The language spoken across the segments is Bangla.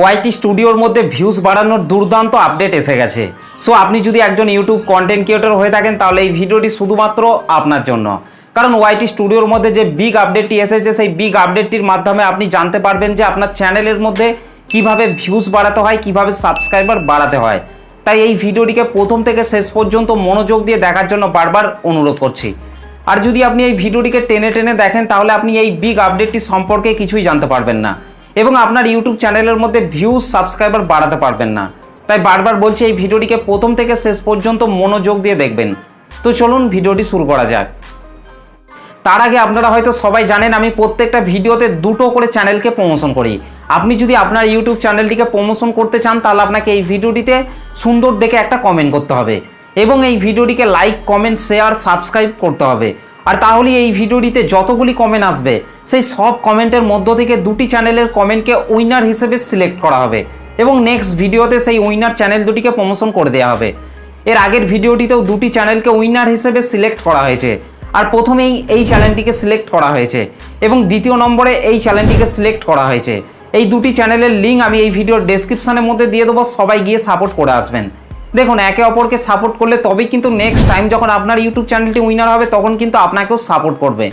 ওয়াইটি স্টুডিওর মধ্যে ভিউজ বাড়ানোর দুর্দান্ত আপডেট এসে গেছে। সো আপনি যদি একজন ইউটিউব কন্টেন্ট ক্রিয়েটর হয়ে থাকেন, তাহলে এই ভিডিওটি শুধুমাত্র আপনার জন্য। কারণ ওয়াইটি স্টুডিওর মধ্যে যে বিগ আপডেটটি এসেছে, সেই বিগ আপডেটটির মাধ্যমে আপনি জানতে পারবেন যে আপনার চ্যানেলের মধ্যে কীভাবে ভিউজ বাড়াতে হয়, কীভাবে সাবস্ক্রাইবার বাড়াতে হয়। তাই এই ভিডিওটিকে প্রথম থেকে শেষ পর্যন্ত মনোযোগ দিয়ে দেখার জন্য বারবার অনুরোধ করছি। আর যদি আপনি এই ভিডিওটিকে টেনে টেনে দেখেন, তাহলে আপনি এই বিগ আপডেটটি সম্পর্কে কিছুই জানতে পারবেন না। এবং আপনার ইউটিউব চ্যানেলের মধ্যে ভিউজ সাবস্ক্রাইবার বাড়াতে পারবেন না। তাই বারবার বলছি, এই ভিডিওটিকে প্রথম থেকে শেষ পর্যন্ত মনোযোগ দিয়ে দেখবেন। তো চলুন ভিডিওটি শুরু করা যাক। তার আগে আপনারা হয়তো সবাই জানেন, আমি প্রত্যেকটা ভিডিওতে দুটো করে চ্যানেলকে প্রমোশন করি। আপনি যদি আপনার ইউটিউব চ্যানেলটিকে প্রমোশন করতে চান, তাহলে আপনাকে এই ভিডিওটিতে সুন্দর দেখে একটা কমেন্ট করতে হবে। এবং এই ভিডিওটিকে লাইক কমেন্ট শেয়ার সাবস্ক্রাইব করতে হবে। আর তাহলে এই ভিডিওটিতে যতগুলি কমেন্ট আসবে, সেই সব কমেন্টের মধ্য থেকে দুটি চ্যানেলের কমেন্টকে উইনার হিসেবে সিলেক্ট করা হবে এবং নেক্সট ভিডিওতে সেই উইনার চ্যানেল দুটিকে প্রমোশন করে দেওয়া হবে। এর আগের ভিডিওটিতেও দুটি চ্যানেলকে উইনার হিসেবে সিলেক্ট করা হয়েছে আর প্রথমেই এই চ্যানেলটিকে সিলেক্ট করা হয়েছে এবং দ্বিতীয় নম্বরে এই চ্যানেলটিকে সিলেক্ট করা হয়েছে। এই দুটি চ্যানেলের লিঙ্ক আমি এই ভিডিওর ডেসক্রিপশানের মধ্যে দিয়ে দেবো, সবাই গিয়ে সাপোর্ট করে আসবেন। দেখুন, একে অপরকে সাপোর্ট করলে তবেই কিন্তু নেক্সট টাইম যখন আপনার ইউটিউব চ্যানেলটি উইনার হবে, তখন কিন্তু আপনাকেও সাপোর্ট করবে।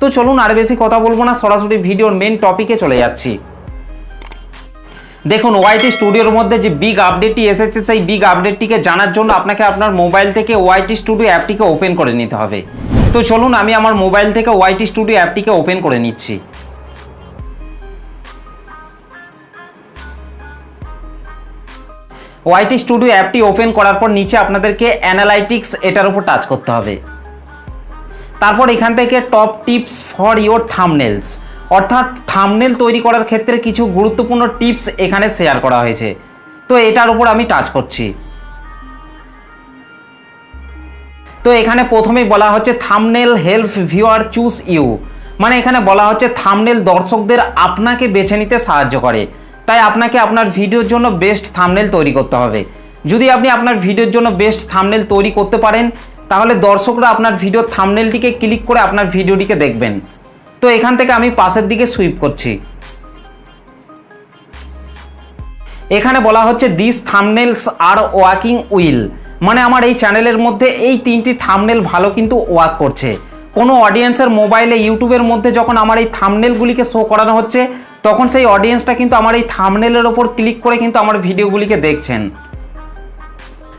তো চলুন, আর বেশি কথা বলব না, সরাসরি ভিডিওর মেন টপিকে চলে যাচ্ছি। দেখুন ওয়াইটি স্টুডিওর মধ্যে যে বিগ আপডেটটি এসেছে, সেই বিগ আপডেটটিকে জানার জন্য আপনাকে আপনার মোবাইল থেকে ওয়াইটি স্টুডিও অ্যাপটিকে ওপেন করে নিতে হবে। তো চলুন, আমি আমার মোবাইল থেকে ওয়াইটি স্টুডিও অ্যাপটিকে ওপেন করে নিচ্ছি। ওয়াইটি স্টুডিও অ্যাপটি ওপেন করার পর নিচে আপনাদেরকে অ্যানালাইটিক্স এটার উপর টাচ করতে হবে। তারপর এখান থেকে top tips for your thumbnails অর্থাৎ থামনেল তৈরি করার ক্ষেত্রে কিছু গুরুত্বপূর্ণ টিপস এখানে শেয়ার করা হয়েছে। তো এটার উপর আমি টাচ করছি। তো এখানে প্রথমেই বলা হচ্ছে thumbnail help viewer choose you মানে এখানে বলা হচ্ছে থামনেল দর্শকদের আপনাকে বেছে নিতে সাহায্য করে। তাই আপনাকে আপনার ভিডিওর জন্য বেস্ট থামনেল তৈরি করতে হবে। যদি আপনি আপনার ভিডিওর জন্য বেস্ট থামনেল তৈরি করতে পারেন, তাহলে দর্শকরা আপনার ভিডিওর থামনেলটিকে ক্লিক করে আপনার ভিডিওটিকে দেখবেন। তো এখান থেকে আমি পাশের দিকে সুইপ করছি। এখানে বলা হচ্ছে this thumbnails are walking will মানে আমার এই চ্যানেলের মধ্যে এই তিনটি থামনেল ভালো কিন্তু ওয়াক করছে। কোনো অডিয়েন্সের মোবাইলে ইউটিউবের মধ্যে যখন আমার এই থামনেলগুলিকে শো করানো হচ্ছে তখন সেই অডিয়েন্সটা কিন্তু আমার এই থামনেলের ওপর ক্লিক করে কিন্তু আমার ভিডিওগুলিকে দেখছেন।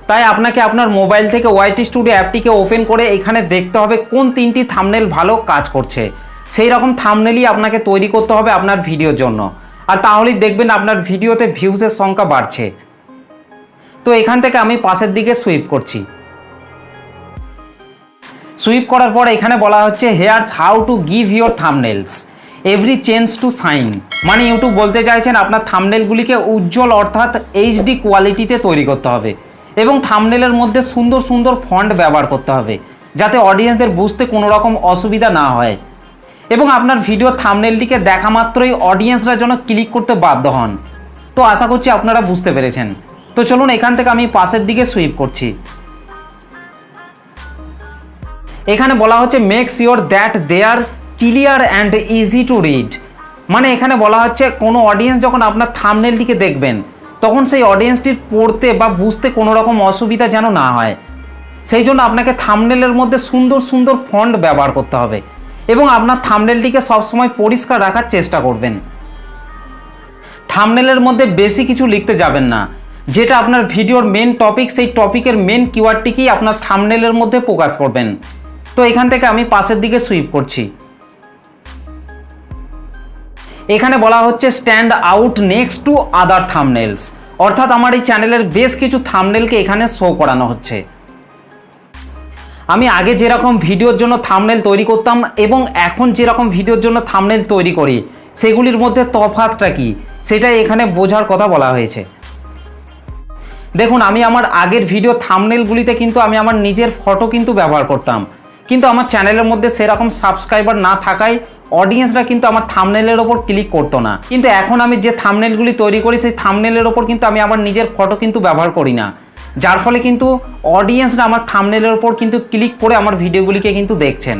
তাই আপনাকে আপনার মোবাইল থেকে ওয়াইটি স্টুডিও অ্যাপটিকে ওপেন করে এখানে দেখতে হবে কোন তিনটি থামনেল ভালো কাজ করছে। সেই রকম থামনেলই আপনাকে তৈরি করতে হবে আপনার ভিডিওর জন্য। আর তাহলেই দেখবেন আপনার ভিডিওতে ভিউজের সংখ্যা বাড়ছে। তো এখান থেকে আমি পাশের দিকে সুইপ করছি। সুইপ করার পর এখানে বলা হচ্ছে here's how to give your thumbnails every change to sign মানে ইউটিউব বলতে চাইছেন আপনার থামনেলগুলিকে উজ্জ্বল অর্থাৎ এইচডি কোয়ালিটিতে তৈরি করতে হবে। এবং থামনেলের মধ্যে সুন্দর সুন্দর ফন্ট ব্যবহার করতে হবে, যাতে অডিয়েন্সদের বুঝতে কোনো রকম অসুবিধা না হয়। এবং আপনার ভিডিও থামনেলটিকে দেখা মাত্রই অডিয়েন্সরা যেন ক্লিক করতে বাধ্য হন। তো আশা করছি আপনারা বুঝতে পেরেছেন। তো চলুন এখান থেকে আমি পাশের দিকে সুইপ করছি। এখানে বলা হচ্ছে make sure that they are clear and easy to read. মানে এখানে বলা হচ্ছে কোনো অডিয়েন্স যখন আপনার থামনেলটিকে দেখবেন, তখন সেই অডিয়েন্সটির পড়তে বা বুঝতে কোনো রকম অসুবিধা যেন না হয়। সেই জন্য আপনাকে থামনেলের মধ্যে সুন্দর সুন্দর ফন্ট ব্যবহার করতে হবে এবং আপনার থামনেলটিকে সবসময় পরিষ্কার রাখার চেষ্টা করবেন। থামনেলের মধ্যে বেশি কিছু লিখতে যাবেন না। যেটা আপনার ভিডিওর মেন টপিক সেই টপিকের মেন কিওয়ার্ডটিকেই আপনার থামনেলের মধ্যে প্রকাশ করবেন। তো এখান থেকে আমি পাশের দিকে সুইপ করছি। এখানে বলা হচ্ছে stand out next to other thumbnails অর্থাৎ আমার এই চ্যানেলের বেশ কিছু থামনেলকে এখানে শো করানো হচ্ছে। আমি আগে যেরকম ভিডিওর জন্য থামনেল তৈরি করতাম এবং এখন যেরকম ভিডিওর জন্য থামনেল তৈরি করি, সেগুলির মধ্যে তফাতটা কি, সেটাই এখানে বোঝার কথা বলা হয়েছে। দেখুন, আমি আমার আগের ভিডিও থামনেলগুলিতে কিন্তু আমি আমার নিজের ফটো কিন্তু ব্যবহার করতাম। কিন্তু আমার চ্যানেলের মধ্যে সেরকম সাবস্ক্রাইবার না থাকায় অডিয়েন্সরা কিন্তু আমার থামনেলের ওপর ক্লিক করতো না। কিন্তু এখন আমি যে থামনেলগুলি তৈরি করি, সেই থামনেলের ওপর কিন্তু আমি আমার নিজের ফটো কিন্তু ব্যবহার করি না। যার ফলে কিন্তু অডিয়েন্সরা আমার থামনেলের ওপর কিন্তু ক্লিক করে আমার ভিডিওগুলিকে কিন্তু দেখছেন।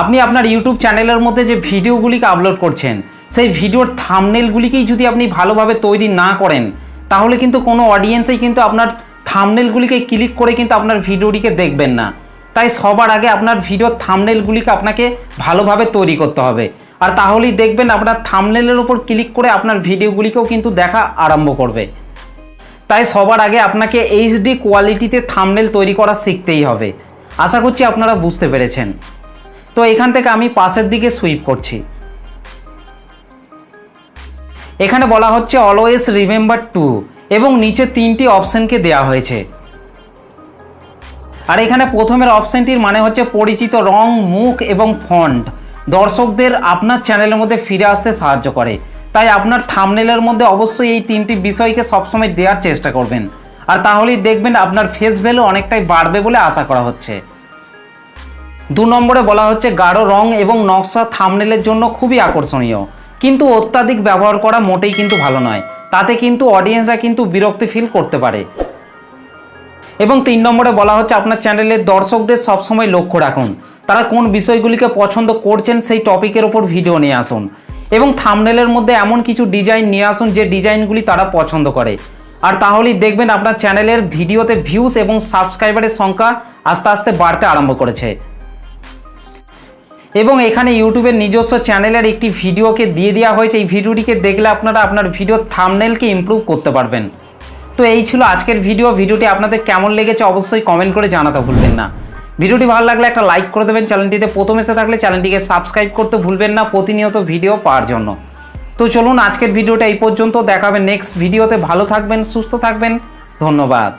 আপনি আপনার ইউটিউব চ্যানেলের মধ্যে যে ভিডিওগুলিকে আপলোড করছেন, সেই ভিডিওর থামনেলগুলিকেই যদি আপনি ভালোভাবে তৈরি না করেন, তাহলে কিন্তু কোনো অডিয়েন্সেই কিন্তু আপনার থামনেলগুলিকে ক্লিক করে কিন্তু আপনার ভিডিওটিকে দেখবেন না। তাই সবার আগে আপনার ভিডিওর থামনেলগুলিকে আপনাকে ভালোভাবে তৈরি করতে হবে। আর তাহলেই দেখবেন আপনার থামনেলের ওপর ক্লিক করে আপনার ভিডিওগুলিকেও কিন্তু দেখা আরম্ভ করবে। তাই সবার আগে আপনাকে এইচডি কোয়ালিটিতে থামনেল তৈরি করা শিখতেই হবে। আশা করছি আপনারা বুঝতে পেরেছেন। তো এখান থেকে আমি পাশের দিকে সুইপ করছি। এখানে বলা হচ্ছে অলওয়েজ রিমেম্বার টু এবং নিচে তিনটি অপশনকে দেওয়া হয়েছে। আর এখানে প্রথমের অপশনটির মানে হচ্ছে পরিচিত রং, মুখ এবং ফন্ট দর্শকদের আপনার চ্যানেলের মধ্যে ফিরে আসতে সাহায্য করে। তাই আপনার থামনেলের মধ্যে অবশ্যই এই তিনটি বিষয়কে সবসময় দেওয়ার চেষ্টা করবেন। আর তাহলেই দেখবেন আপনার ফেস ভ্যালু অনেকটাই বাড়বে বলে আশা করা হচ্ছে। দু নম্বরে বলা হচ্ছে গাঢ় রং এবং নকশা থামনেলের জন্য খুবই আকর্ষণীয়। কিন্তু অত্যাধিক ব্যবহার করা মোটেই কিন্তু ভালো নয়। তাতে কিন্তু অডিয়েন্সরা কিন্তু বিরক্তি ফিল করতে পারে। এবং তিন নম্বরে বলা হচ্ছে আপনার চ্যানেলের দর্শকদের সবসময় লক্ষ্য রাখুন। তারা কোন বিষয়গুলিকে পছন্দ করছেন সেই টপিকের ওপর ভিডিও নিয়ে আসুন। এবং থামনেলের মধ্যে এমন কিছু ডিজাইন নিয়ে আসুন যে ডিজাইনগুলি তারা পছন্দ করে। আর তাহলেই দেখবেন আপনার চ্যানেলের ভিডিওতে ভিউস এবং সাবস্ক্রাইবারের সংখ্যা আস্তে আস্তে বাড়তে আরম্ভ করেছে। এবং এখানে ইউটিউবের নিজস্ব চ্যানেলের একটি ভিডিওকে দিয়ে দেওয়া হয়েছে। এই ভিডিওটিকে দেখলে আপনারা আপনার ভিডিও থামনেলকে ইমপ্রুভ করতে পারবেন। তো এই ছিল আজকের ভিডিও ভিডিওটি আপনাদের কেমন লেগেছে অবশ্যই কমেন্ট করে জানাতে ভুলবেন না। ভিডিওটি ভালো লাগলে একটা লাইক করে দেবেন। চ্যানেলটিতে প্রথম এসে থাকলে চ্যানেলটিকে সাবস্ক্রাইব করতে ভুলবেন না প্রতিনিয়ত ভিডিও পাওয়ার জন্য। তো চলুন আজকের ভিডিওটা এই পর্যন্ত। দেখাবেন নেক্সট ভিডিওতে ভালো থাকবেন, সুস্থ থাকবেন। ধন্যবাদ।